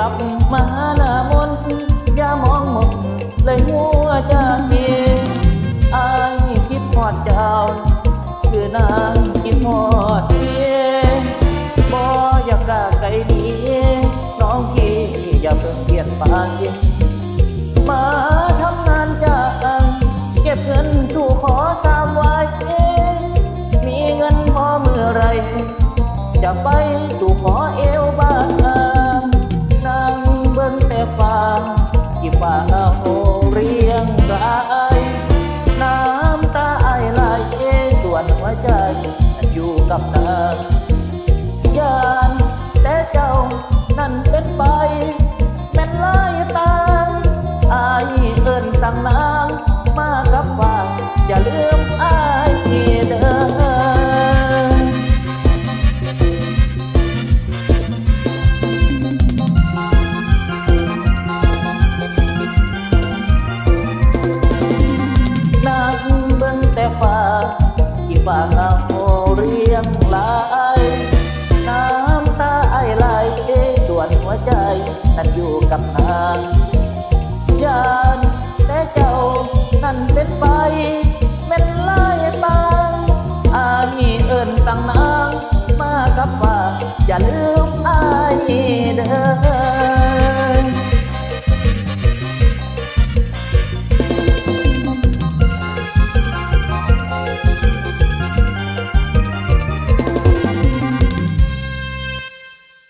ลับมาหน้ามนอย่ามองหมดเลยหัวใจอายคิดหอดเจ้า คือนางคิดหอดเีบ่อยากกะไกลดีน้องพี่อย่าเพิ่งเปลี่ยนไป now. ที่ฟ้าโหเรียงราย น้ำตาไอไหลส่วนหัวใจนั้นอยู่กับนางยานแต่เจ้านั่นเป็นไปแม่นลายตางอามีเอิญตั้งนางมากับฟ้าอย่าลืม